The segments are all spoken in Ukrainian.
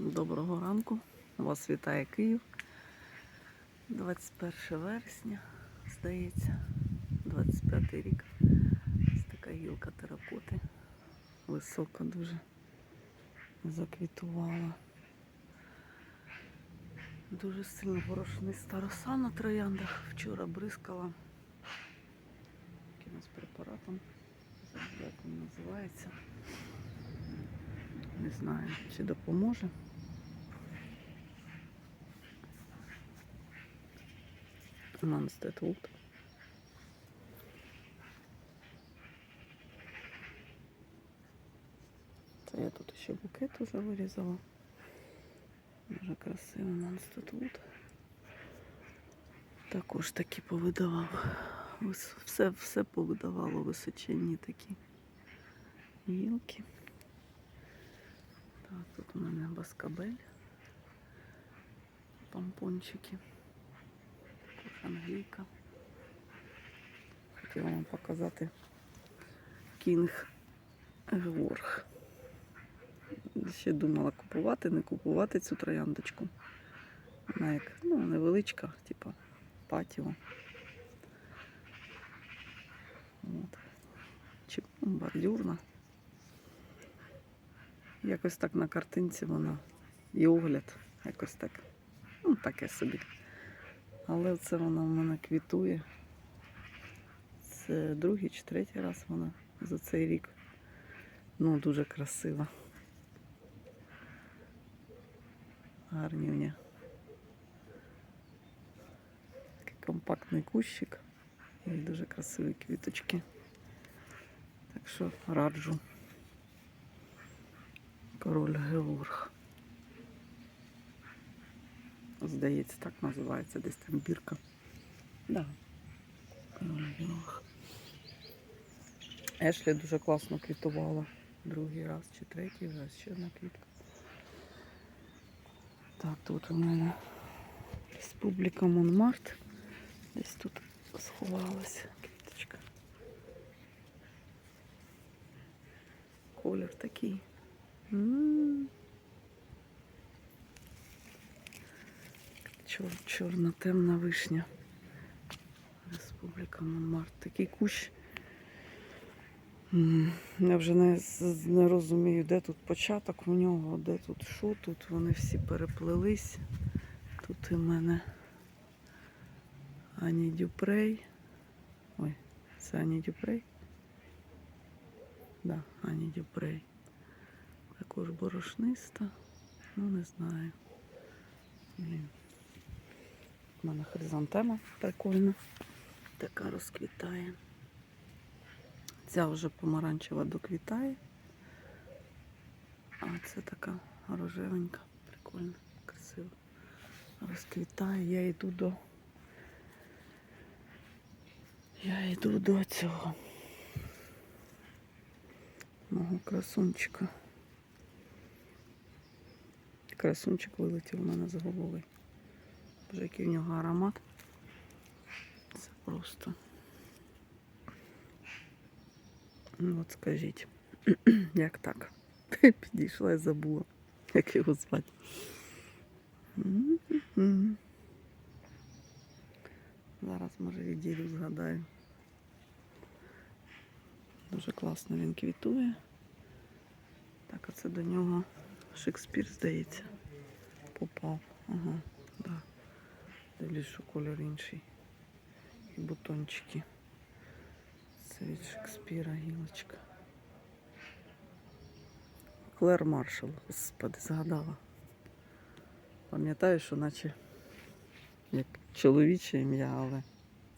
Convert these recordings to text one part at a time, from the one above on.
Доброго ранку. Вас вітає Київ. 21 вересня, здається, 25 рік. Ось така гілка теракоти. Висока дуже заквітувала. Дуже сильно порошниста роса на трояндах. Вчора бризкала якимось препаратом. Як він називається. Не знаю, чи допоможе. Монстет Вуд. Це я тут ще букет уже вирізала. Дуже красивий Монстет Вуд. Також такі повидавав. Вис- Все, все повидавало височенні такі гілки. Так, тут у мене баскабель. Помпончики. Англійка. Хотіла вам показати кінг Георг. Ще думала купувати, не купувати цю трояндочку. Вона як ну, невеличка, типа патіо. От. Чи бордюрна. Якось так на картинці вона і огляд, якось так. Ну, таке собі. Але це вона в мене квітує. Це другий чи третій раз вона за цей рік. Ну, дуже красива. Гарнюня. Такий компактний кущик і дуже красиві квіточки. Так що раджу. Король Георг. Здається, так називається десь там бірка. Да. Ешлі дуже класно квітувала. Другий раз чи третій раз ще одна квітка. Так, тут у мене Республіка Монмарт. Десь тут сховалася квіточка. Колір такий. М. Чор, чорна темна вишня. Республіка Монмарт. Такий кущ. Я вже не, не розумію, де тут початок в нього, де тут що. Тут вони всі переплелись. Тут і мене Ані Дюпрей. Ой, це Ані Дюпрей? Да, Ані Дюпрей. Також борошниста. Ну, не знаю. Блін. У мене хризантема прикольна. Така розквітає. Ця вже помаранчева доквітає. А це така рожевенька, прикольна, красива. Розквітає. Я йду до. Я йду до цього. Мого красунчика. Красунчик вилетів у мене з голови. Вже який в нього аромат. Це просто. Ну от скажіть, як так? Підійшла і забула, як його звати. Зараз, може, відділю, згадаю. Дуже класно він квітує. Так, а це до нього Шекспір, здається, попав. Ага, да. Дивлюсь, що колір інший. І бутончики. Це від Шекспіра гілочка. Клер Маршал, господи, згадала. Пам'ятаю, що наче як чоловіче ім'я, але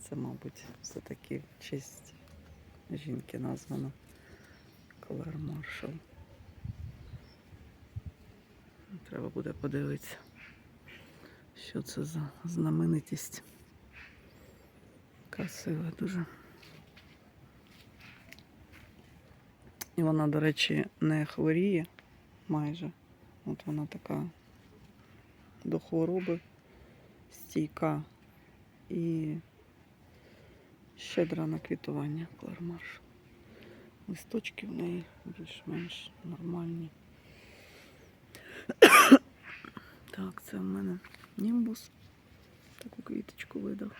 це, мабуть, все-таки в честь жінки названо Клер Маршал. Треба буде подивитися, що це за знаменитість. Красива дуже. І вона, до речі, не хворіє майже. От вона така до хвороби стійка і щедра на квітування клармарш. Листочки в неї більш-менш нормальні. Так, це в мене німбус. Таку квіточку видав.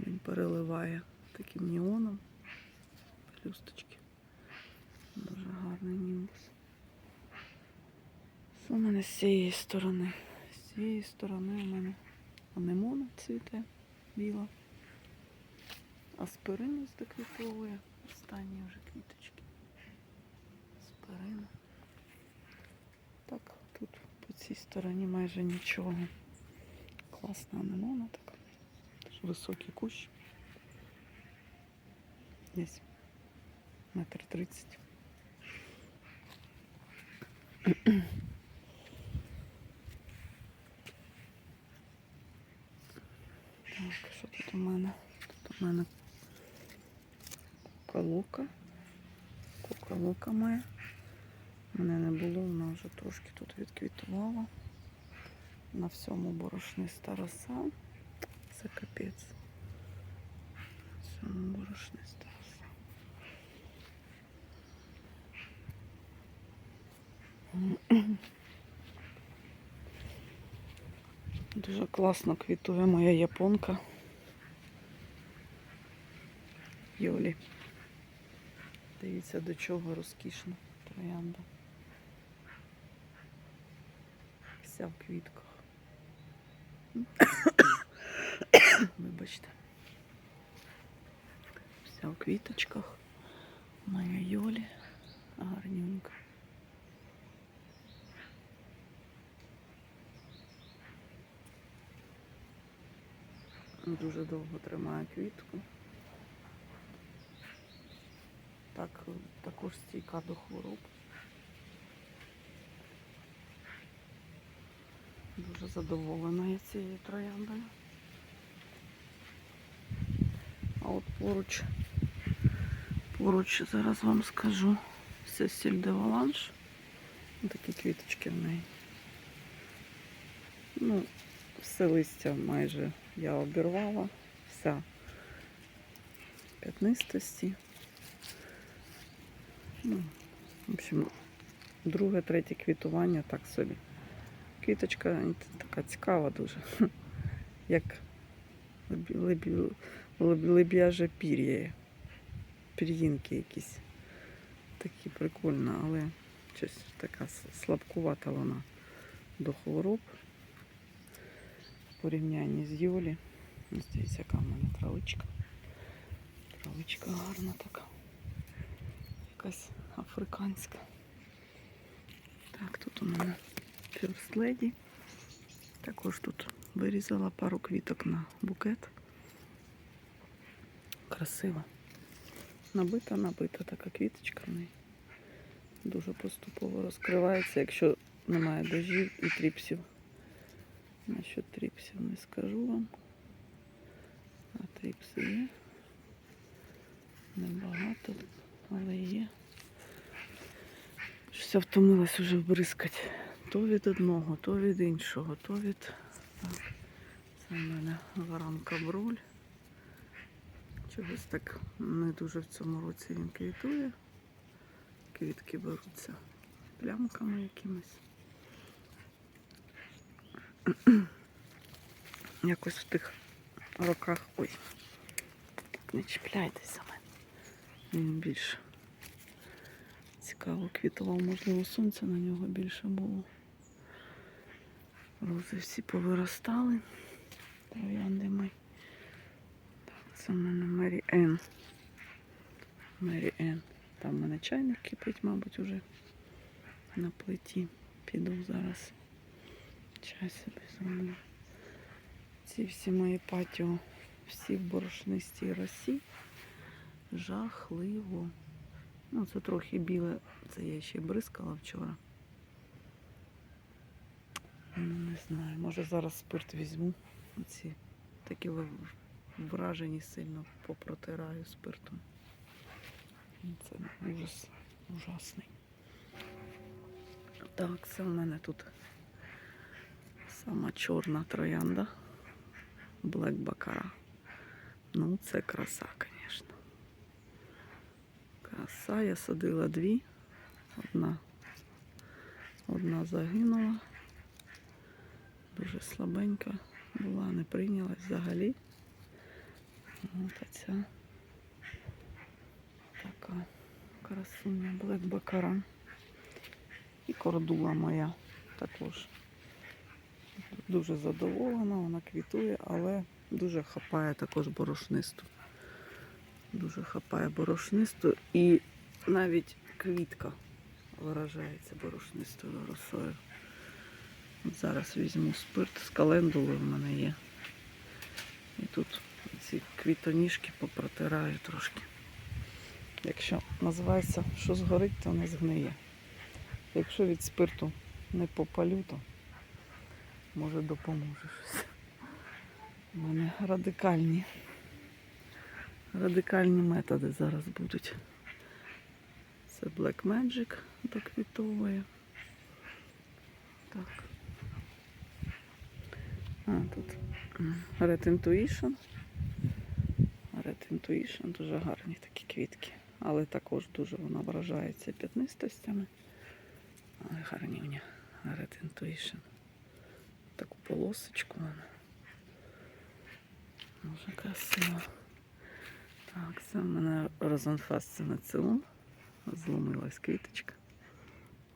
Він переливає таким неоном. Пелюсточки. Дуже гарний німбус. Це у мене з цієї сторони. З цієї сторони у мене анемона цвіте біла. Аспиринус доквітовує. Останні вже квіточки. Аспирина. Так, тут по цій стороні майже нічого. Класна анемона така. Теж Високий кущ. Десь метр тридцять. Так, що тут у мене? Тут у мене куколока. Куколока моя. Мене не було, вона вже трошки тут відквітувала. На всьому борошниста роса. Це капець. На всьому борошниста роса. Дуже класно квітує моя японка. Йолі. Дивіться, до чого розкішна троянда. Вся в квітках. Вибачте. Вся в квіточках. Моя Йолі. Гарнюнька. Дуже довго тримає квітку. Так, також стійка до хвороб. Дуже задоволена я цією трояндою. А от поруч, поруч зараз вам скажу, це сіль де Валанш. Такі квіточки в неї. Ну, все листя майже я обірвала, вся п'ятнистості. Ну, в общем, друге, третє квітування так собі. Квіточка така цікава дуже. Як леб'яже пір'я. Пір'їнки якісь. Такі прикольно, але щось така слабкувата вона до хвороб. В порівнянні з Йолі. Дивіться, яка в мене травичка. Травичка гарна така. Якась африканська. Так, тут у мене First Lady. Також тут вирізала пару квіток на букет. Красива. Набита, набита така квіточка в неї. Дуже поступово розкривається, якщо немає дождів і тріпсів. Насчет тріпсів не скажу вам. А тріпси є. Небагато, але є. Щось я втомилась уже бризкати. То від одного, то від іншого, то від. Це в мене воронка броль. Чогось так не дуже в цьому році він квітує. Квітки беруться плямками якимись. Якось в тих роках. Ой, не чіпляйтеся мене. Він більш цікаво квітував, можливо, сонця на нього більше було. Рози всі повиростали. Троянди мої. Так, це в мене Мері Енн. Мері Енн. Там в мене чайник кипить, мабуть, уже на плиті. Піду зараз. Чай собі зроблю. Ці всі мої патіо, всі в борошнистій росі. Жахливо. Ну, це трохи біле, це я ще й бризкала вчора. Ну, не знаю, може зараз спирт візьму. Оці такі вражені сильно попротираю спиртом. Це ужас ужасний. Так, це в мене тут сама чорна троянда. Блек Бакара. Ну, це краса, звісно. Краса. Я садила дві. Одна, одна загинула. Дуже слабенька була, не прийнялась взагалі. От а ця така красуня блекбакара. І кордула моя також. Дуже задоволена, вона квітує, але дуже хапає також борошнисту. Дуже хапає борошнисту і навіть квітка виражається борошнистою росою. От зараз візьму спирт з календулою в мене є. І тут ці квітоніжки попротираю трошки. Якщо називається, що згорить, то не згниє. Якщо від спирту не попалю, то може допоможе щось. У мене радикальні, радикальні методи зараз будуть. Це Black Magic доквітовує. Так. А, тут Red Intuition. Red Intuition дуже гарні такі квітки. Але також дуже вона вражається п'ятнистостями. Але гарні у нього Red Intuition. Таку полосочку вона. Дуже красиво. Так, це в мене розенфасцинацион. Зломилась квіточка.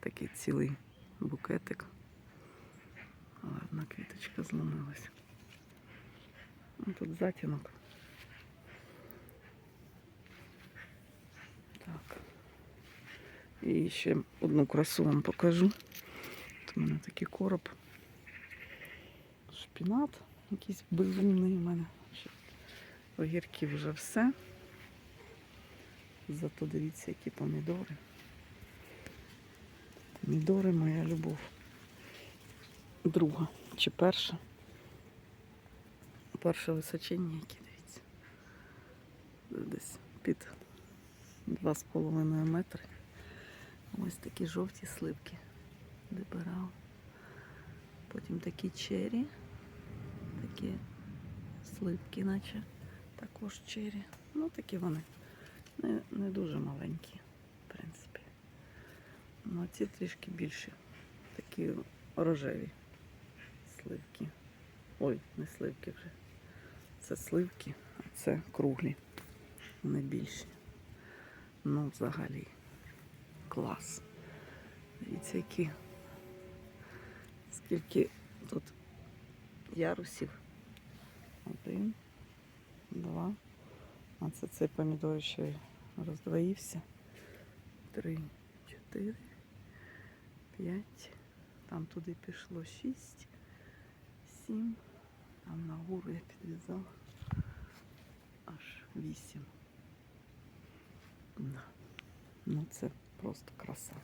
Такий цілий букетик. Одна квіточка зломилась. Ну, тут затінок. Так. І ще одну красу вам покажу. От у мене такий короб. Шпінат якийсь безумний у мене. Ще Огірків вже все. Зато дивіться, які помідори. Помідори моя любов. Друга чи перша. Перше височення, які дивіться. Десь під 2,5 метри. Ось такі жовті сливки вибирав. Потім такі чері, такі сливки, наче також чері. Ну, такі вони не, не дуже маленькі, в принципі. Ну, а ці трішки більші. Такі рожеві сливки. Ой, не сливки вже. Це сливки, а це круглі. Вони більші. Ну, взагалі. Клас. Дивіться, які. Скільки тут ярусів. Один, два. А це цей помідор ще роздвоївся. Три, чотири, п'ять. Там туди пішло шість, сім. Там нагору я підв'язала. Аж вісім. Да. Ну це просто краса.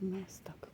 Ну, ось так.